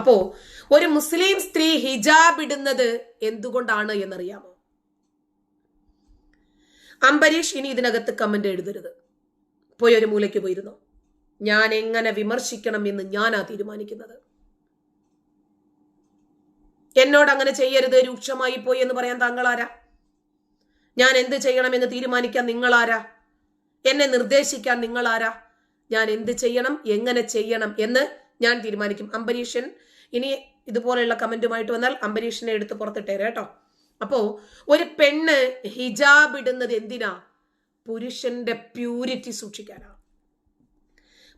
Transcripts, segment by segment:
അപ്പോ ഒരു മുസ്ലിം സ്ത്രീ ഹിജാബ് ഇടുന്നത് എന്തുകൊണ്ടാണ് എന്നറിയാമോ? അംബരീഷ് ഇനി ഇതിനകത്ത് കമന്റ് എഴുതരുത്. പോയി ഒരു മൂലയ്ക്ക് പോയിരുന്നു. ഞാൻ എങ്ങനെ വിമർശിക്കണം എന്ന് ഞാനാ തീരുമാനിക്കുന്നത്. എന്നോട് അങ്ങനെ ചെയ്യരുത് രൂക്ഷമായി പോയി എന്ന് പറയാൻ താങ്കൾ ആരാ ഞാൻ എന്ത് ചെയ്യണമെന്ന് തീരുമാനിക്കാൻ നിങ്ങൾ ആരാ എന്നെ നിർദ്ദേശിക്കാൻ നിങ്ങൾ ആരാ ഞാൻ എന്ത് ചെയ്യണം എങ്ങനെ ചെയ്യണം എന്ന് ഞാൻ തീരുമാനിക്കും. അംബരീഷൻ ഇനി ഇതുപോലെയുള്ള കമന്റുമായിട്ട് വന്നാൽ അംബരീഷിനെ എടുത്ത് പുറത്തിട്ടേരെ കേട്ടോ. അപ്പോ ഒരു പെണ്ണ് ഹിജാബ് ഇടുന്നത് എന്തിനാ? പുരുഷന്റെ പ്യൂരിറ്റി സൂക്ഷിക്കാനാ.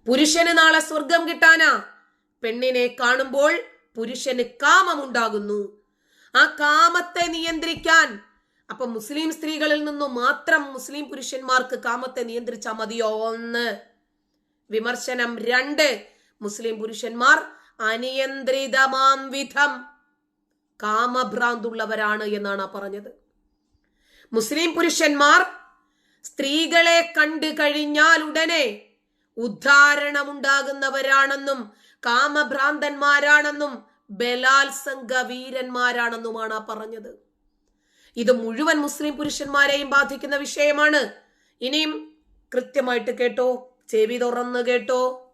പുരുഷന് നാളെ സ്വർഗം കിട്ടാനാ. പെണ്ണിനെ കാണുമ്പോൾ പുരുഷന് കാമമുണ്ടാകുന്നു. ആ കാമത്തെ നിയന്ത്രിക്കാൻ. അപ്പൊ മുസ്ലിം സ്ത്രീകളിൽ നിന്നും മാത്രം മുസ്ലിം പുരുഷന്മാർക്ക് കാമത്തെ നിയന്ത്രിച്ചാൽ മതിയോ? ഒന്ന്. വിമർശനം രണ്ട്. മുസ്ലിം പുരുഷന്മാർ അനിയന്ത്രിതമാം വിധം കാമഭ്രാന്തുള്ളവരാണ് എന്നാണ് പറഞ്ഞത്. മുസ്ലിം പുരുഷന്മാർ സ്ത്രീകളെ കണ്ടു കഴിഞ്ഞാൽ ഉടനെ ഉദ്ധാരണമുണ്ടാകുന്നവരാണെന്നും കാമഭ്രാന്തന്മാരാണെന്നും ബലാത്സംഗ വീരന്മാരാണെന്നുമാണ് പറഞ്ഞത്. ഇത് മുഴുവൻ മുസ്ലിം പുരുഷന്മാരെയും ബാധിക്കുന്ന വിഷയമാണ്. ഇനിയും കൃത്യമായിട്ട് കേട്ടോ ചെവി തുറന്ന് കേട്ടോ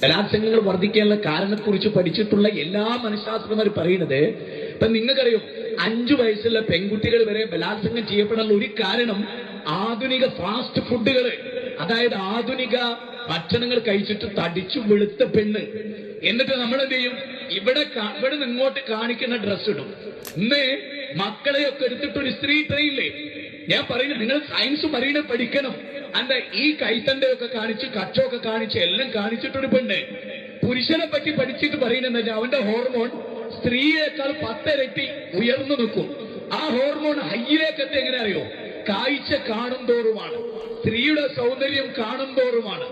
ബലാത്സംഗങ്ങൾ വർദ്ധിക്കാനുള്ള കാരണത്തെക്കുറിച്ച് പഠിച്ചിട്ടുള്ള എല്ലാ മനഃശാസ്ത്രജ്ഞരും പറയുന്നത് ഇപ്പൊ നിങ്ങൾക്കറിയോ അഞ്ചു വയസ്സുള്ള പെൺകുട്ടികൾ വരെ ബലാത്സംഗം ചെയ്യപ്പെടാനുള്ള ഒരു കാരണം ആധുനിക ഫാസ്റ്റ് ഫുഡുകൾ അതായത് ആധുനിക ഭക്ഷണങ്ങൾ കഴിച്ചിട്ട് തടിച്ചു വെളുത്ത പെണ്ണ്. എന്നിട്ട് നമ്മൾ എന്ത് ചെയ്യും ഇവിടെ ഇവിടെ നിന്ന് ഇങ്ങോട്ട് കാണിക്കുന്ന ഡ്രസ് ഇടും. ഇന്ന് മക്കളെയൊക്കെ എടുത്തിട്ട് ഒരു സ്ത്രീ ട്രെയിനില്ലേ ഞാൻ പറയുന്നത് നിങ്ങൾ സയൻസ് പറയണ പഠിക്കണം. അല്ല ഈ കൈത്തണ്ടയൊക്കെ കാണിച്ച് കച്ചൊക്കെ കാണിച്ച് എല്ലാം കാണിച്ചിട്ടൊരു പെണ്ണ്. പുരുഷനെ പറ്റി പഠിച്ചിട്ട് പറയുന്നത് അവന്റെ ഹോർമോൺ സ്ത്രീയേക്കാൾ പത്തിരട്ടി ഉയർന്നു നിൽക്കും. ആ ഹോർമോൺ ഹൈയിലേക്ക് എങ്ങനെ അറിയോ? കാഴ്ച കാണും തോറുമാണ് സ്ത്രീയുടെ സൗന്ദര്യം കാണും തോറുമാണ്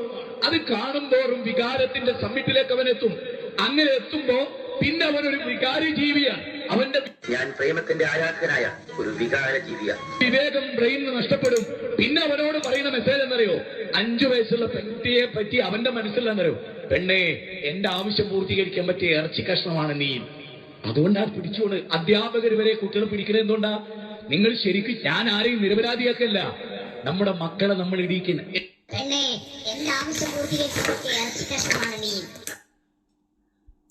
അത് കാണും തോറും വികാരത്തിന്റെ സമ്മിറ്റിലേക്ക് അവൻ എത്തും. അങ്ങനെ എത്തുമ്പോ പിന്നെ അവനൊരു വികാരി ജീവിയാണ് അവന്റെ ഞാൻ പ്രേമത്തിന്റെ ആരാധകനായ ഒരു വികാര ജീവിയാണ് വിവേകം ബ്രെയിൻ നഷ്ടപ്പെടും. പിന്നെ അവനോട് പറയുന്ന മെസ്സേജ് എന്നറിയോ അഞ്ചു വയസ്സുള്ള പെൺകുട്ടിയെ പറ്റി അവന്റെ മനസ്സിലെന്നറിയോ പെണ്ണേ എന്റെ ആവശ്യം പൂർത്തീകരിക്കാൻ പറ്റിയ ഇറച്ചി കഷ്ണമാണ് നീ. അതുകൊണ്ടാ പിടിച്ചോണ്. അധ്യാപകർ വരെ കുട്ടികളെ പിടിക്കുന്നത് എന്തുകൊണ്ടാ? നിങ്ങൾ ശരിക്കും ഞാൻ ആരെയും നിരപരാധിയാക്കല്ല. നമ്മുടെ മക്കളെ നമ്മൾ ഇടിയിക്കുന്ന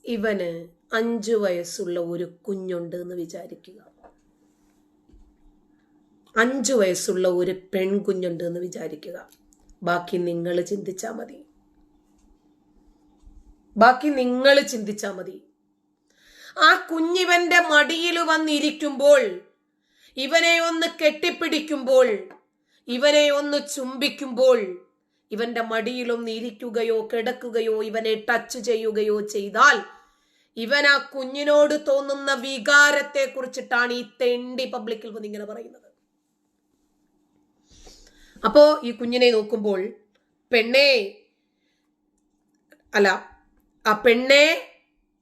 ഇവന് അഞ്ചു വയസ്സുള്ള ഒരു കുഞ്ഞുണ്ട് എന്ന് വിചാരിക്കുക. അഞ്ചു വയസ്സുള്ള ഒരു പെൺകുഞ്ഞുണ്ട് എന്ന് വിചാരിക്കുക. ബാക്കി നിങ്ങൾ ചിന്തിച്ചാൽ മതി. ബാക്കി നിങ്ങൾ ചിന്തിച്ചാൽ മതി. ആ കുഞ്ഞിവന്റെ മടിയിൽ വന്നിരിക്കുമ്പോൾ ഇവനെ ഒന്ന് കെട്ടിപ്പിടിക്കുമ്പോൾ ഇവനെ ഒന്ന് ചുംബിക്കുമ്പോൾ ഇവന്റെ മടിയിലൊന്ന് ഇരിക്കുകയോ കിടക്കുകയോ ഇവനെ ടച്ച് ചെയ്യുകയോ ചെയ്താൽ ഇവൻ ആ കുഞ്ഞിനോട് തോന്നുന്ന വികാരത്തെ കുറിച്ചിട്ടാണ് ഈ തെണ്ടി പബ്ലിക്കിൽ വന്ന് ഇങ്ങനെ പറയുന്നത്. അപ്പോ ഈ കുഞ്ഞിനെ നോക്കുമ്പോൾ പെണ്ണേ അല്ല ആ പെണ്ണേ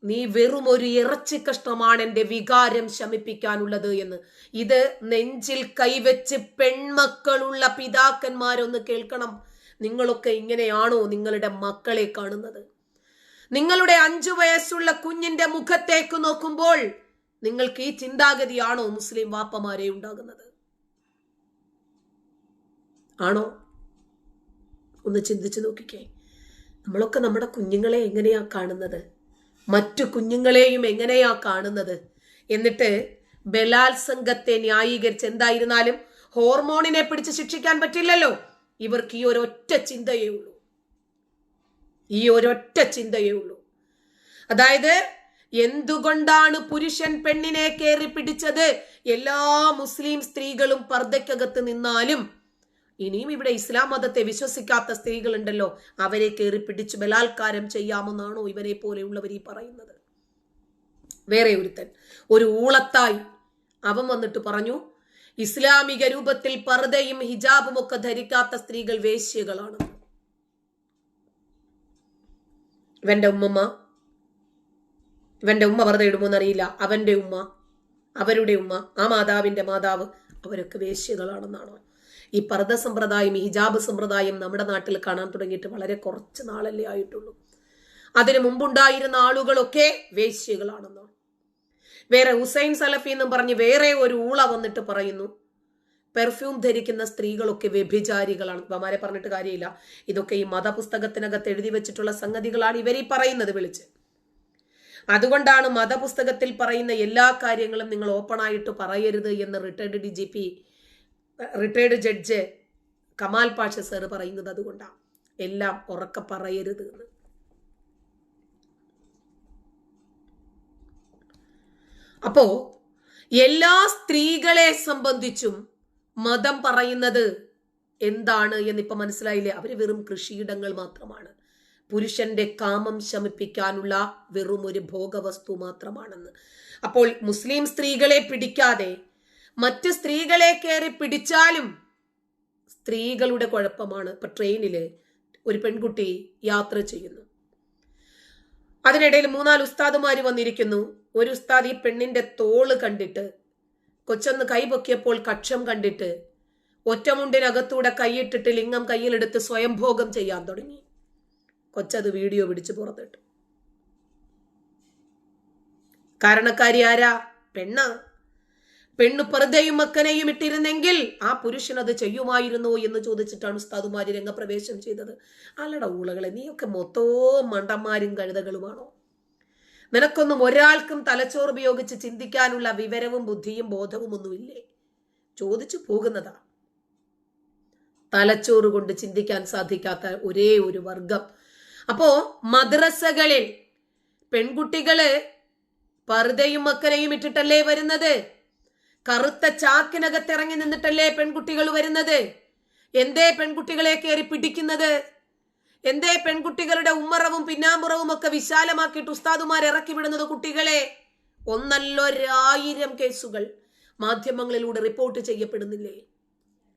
നീ വെറും ഒരു ഇറച്ചി കഷ്ണമാണ് എന്റെ വികാരം ശമിപ്പിക്കാനുള്ളത് എന്ന്. ഇത് നെഞ്ചിൽ കൈവച്ച് പെൺമക്കളുള്ള പിതാക്കന്മാരൊന്ന് കേൾക്കണം. നിങ്ങളൊക്കെ ഇങ്ങനെയാണോ നിങ്ങളുടെ മക്കളെ കാണുന്നത്? നിങ്ങളുടെ അഞ്ചു വയസ്സുള്ള കുഞ്ഞിന്റെ മുഖത്തേക്ക് നോക്കുമ്പോൾ നിങ്ങൾക്ക് ഈ ചിന്താഗതിയാണോ മുസ്ലിം വാപ്പമാരെ ഉണ്ടാകുന്നത്? ആണോ? ഒന്ന് ചിന്തിച്ചു നോക്കിക്കേ. നമ്മളൊക്കെ നമ്മുടെ കുഞ്ഞുങ്ങളെ എങ്ങനെയാ കാണുന്നത്? മറ്റു കുഞ്ഞുങ്ങളെയും എങ്ങനെയാ കാണുന്നത്? എന്നിട്ട് ബലാത്സംഗത്തെ ന്യായീകരിച്ച് എന്തായിരുന്നാലും ഹോർമോണിനെ പിടിച്ച് ശിക്ഷിക്കാൻ പറ്റില്ലല്ലോ. ഇവർക്ക് ഈ ഒരൊറ്റ ചിന്തയേ ഉള്ളൂ. ഈ ഒരൊറ്റ ചിന്തയേ ഉള്ളൂ. അതായത് എന്തുകൊണ്ടാണ് പുരുഷൻ പെണ്ണിനെ കയറി പിടിച്ചത്? എല്ലാ മുസ്ലിം സ്ത്രീകളും പർദ്ദക്കകത്ത് നിന്നാലും ഇനിയും ഇവിടെ ഇസ്ലാം മതത്തെ വിശ്വസിക്കാത്ത സ്ത്രീകളുണ്ടല്ലോ. അവരെ കയറി പിടിച്ച് ബലാത്കാരം ചെയ്യാമെന്നാണോ ഇവരെ പോലെയുള്ളവർ ഈ പറയുന്നത്? വേറെ ഒരുത്തൻ ഒരു ഊളത്തായി അവൻ വന്നിട്ട് പറഞ്ഞു ഇസ്ലാമിക രൂപത്തിൽ പർദ്ദയും ഹിജാബും ഒക്കെ ധരിക്കാത്ത സ്ത്രീകൾ വേശ്യകളാണ്. ഇവന്റെ ഉമ്മമ്മ. ഇവന്റെ ഉമ്മ വെറുതെ ഇടുമോ എന്നറിയില്ല. അവന്റെ ഉമ്മ അവരുടെ ഉമ്മ ആ മാതാവിന്റെ മാതാവ് അവരൊക്കെ വേശ്യകളാണെന്നാണോ? ഈ പർദ്ദ സമ്പ്രദായം ഹിജാബ് സമ്പ്രദായം നമ്മുടെ നാട്ടിൽ കാണാൻ തുടങ്ങിയിട്ട് വളരെ കുറച്ച് നാളല്ലേ ആയിട്ടുള്ളൂ. അതിനു മുമ്പുണ്ടായിരുന്ന ആളുകളൊക്കെ വേശ്യകളാണെന്നാണ് വേറെ ഹുസൈൻ സലഫി എന്നും പറഞ്ഞ് വേറെ ഒരു ഊള വന്നിട്ട് പറയുന്നു. പെർഫ്യൂം ധരിക്കുന്ന സ്ത്രീകളൊക്കെ വ്യഭിചാരികളാണ്. ഇപ്പമാരെ പറഞ്ഞിട്ട് കാര്യമില്ല. ഇതൊക്കെ ഈ മതപുസ്തകത്തിനകത്ത് എഴുതി വെച്ചിട്ടുള്ള സംഗതികളാണ് ഇവരീ പറയുന്നത് വിളിച്ച്. അതുകൊണ്ടാണ് മതപുസ്തകത്തിൽ പറയുന്ന എല്ലാ കാര്യങ്ങളും നിങ്ങൾ ഓപ്പണായിട്ട് പറയരുത് എന്ന് retired D G P retired judge Kamal Pasha sir പറയുന്നത് അതുകൊണ്ടാണ്. എല്ലാം ഉറക്കെ പറയരുത് എന്ന്. അപ്പോ എല്ലാ സ്ത്രീകളെ സംബന്ധിച്ചും മതം പറയുന്നത് എന്താണ് എന്നിപ്പോ മനസ്സിലായില്ലേ? അവർ വെറും കൃഷിയിടങ്ങൾ മാത്രമാണ്. പുരുഷന്റെ കാമം ശമിപ്പിക്കാനുള്ള വെറും ഒരു ഭോഗവസ്തു മാത്രമാണെന്ന്. അപ്പോൾ മുസ്ലിം സ്ത്രീകളെ പിടിക്കാതെ മറ്റ് സ്ത്രീകളെ കയറി പിടിച്ചാലും സ്ത്രീകളുടെ കുഴപ്പമാണ്. ഇപ്പൊ ട്രെയിനിൽ ഒരു പെൺകുട്ടി യാത്ര ചെയ്യുന്നു. അതിനിടയിൽ മൂന്നാൽ ഉസ്താദുമാര് വന്നിരിക്കുന്നു. ഒരു ഉസ്താദ് ഈ പെണ്ണിന്റെ തോൾ കണ്ടിട്ട് കൊച്ചൊന്ന് കൈപൊക്കിയപ്പോൾ കക്ഷം കണ്ടിട്ട് ഒറ്റമുണ്ടിനകത്തൂടെ കൈയിട്ടിട്ട് ലിംഗം കയ്യിലെടുത്ത് സ്വയംഭോഗം ചെയ്യാൻ തുടങ്ങി. കൊച്ചത് വീഡിയോ പിടിച്ച് പുറത്തിട്ടു. കാരണക്കാരി ആരാ? പെണ്ണ. പെണ്ണു പെറുതയും മക്കനെയും ഇട്ടിരുന്നെങ്കിൽ ആ പുരുഷൻ അത് ചെയ്യുമായിരുന്നോ എന്ന് ചോദിച്ചിട്ടാണ് ഉസ്താദുമാര് രംഗപ്രവേശം ചെയ്തത്. അല്ലട ഊളകളെ നീയൊക്കെ മൊത്തവും മണ്ടന്മാരും കഴുതകളുമാണോ? നിനക്കൊന്നും ഒരാൾക്കും തലച്ചോറ് ഉപയോഗിച്ച് ചിന്തിക്കാനുള്ള വിവരവും ബുദ്ധിയും ബോധവും ഒന്നുമില്ലേ? ചോദിച്ചു പോകുന്നതാ. തലച്ചോറ് കൊണ്ട് ചിന്തിക്കാൻ സാധിക്കാത്ത ഒരേ ഒരു വർഗം. അപ്പോ മദ്രസകളിൽ പെൺകുട്ടികൾ പറുതയും മക്കനെയും ഇട്ടിട്ടല്ലേ വരുന്നത്? കറുത്ത ചാക്കിനകത്ത് ഇറങ്ങി നിന്നിട്ടല്ലേ പെൺകുട്ടികൾ വരുന്നത്? എന്തേ പെൺകുട്ടികളെ കയറി പിടിക്കുന്നത്? എന്തേ പെൺകുട്ടികളുടെ ഉമ്മറവും പിന്നാമ്പുറവും ഒക്കെ വിശാലമാക്കിയിട്ട് ഉസ്താദുമാർ ഇറക്കി വിടുന്നത് കുട്ടികളെ? ഒന്നല്ലൊരായിരം കേസുകൾ മാധ്യമങ്ങളിലൂടെ റിപ്പോർട്ട് ചെയ്യപ്പെടുന്നില്ലേ?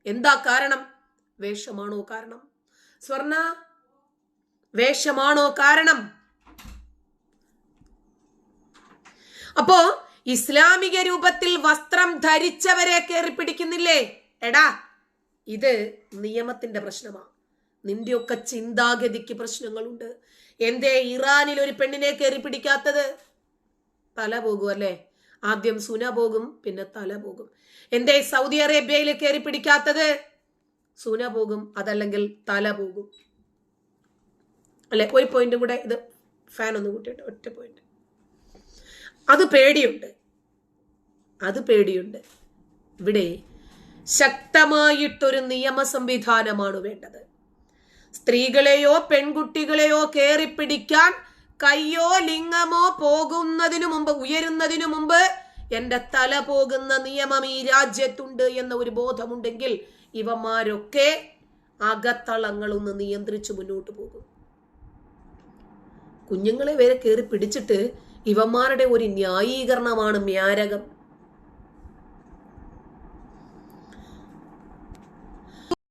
എന്താ കാരണം? വേഷമാണോ കാരണം? സ്വർണ വേഷമാണോ കാരണം? അപ്പോ ഇസ്ലാമിക രൂപത്തിൽ വസ്ത്രം ധരിച്ചവരെ കയറി പിടിക്കുന്നില്ലേ? എടാ ഇത് നിയമത്തിന്റെ പ്രശ്നമാണ് നിന്റെയൊക്കെ ചിന്താഗതിക്ക് പ്രശ്നങ്ങളുണ്ട്. എന്തേ ഇറാനിൽ ഒരു പെണ്ണിനെ കയറി പിടിക്കാത്തത്? തല പോകും അല്ലേ? ആദ്യം സുന പോകും പിന്നെ തല പോകും. എന്തേ സൗദി അറേബ്യയിൽ കയറി പിടിക്കാത്തത്? സുന പോകും അതല്ലെങ്കിൽ തല പോകും. അല്ലെ? ഒരു പോയിന്റും കൂടെ ഇത് ഫാൻ ഒന്ന് കൂട്ടിയിട്ട് ഒറ്റ പോയിന്റ് അത് പേടിയുണ്ട്. അത് പേടിയുണ്ട്. ഇവിടെ ശക്തമായിട്ടൊരു നിയമ സംവിധാനമാണ് വേണ്ടത്. സ്ത്രീകളെയോ പെൺകുട്ടികളെയോ കയറി പിടിക്കാൻ കയ്യോ ലിംഗമോ പോകുന്നതിനു മുമ്പ് ഉയരുന്നതിനു മുമ്പ് എന്റെ തല പോകുന്ന നിയമം ഈ രാജ്യത്തുണ്ട് എന്ന ഒരു ബോധമുണ്ടെങ്കിൽ ഇവന്മാരൊക്കെ അകത്തളങ്ങളൊന്ന് നിയന്ത്രിച്ചു മുന്നോട്ട് പോകും. കുഞ്ഞുങ്ങളെ വരെ കയറി പിടിച്ചിട്ട് ഇവന്മാരുടെ ഒരു ന്യായീകരണമാണ് മ്യാരകം.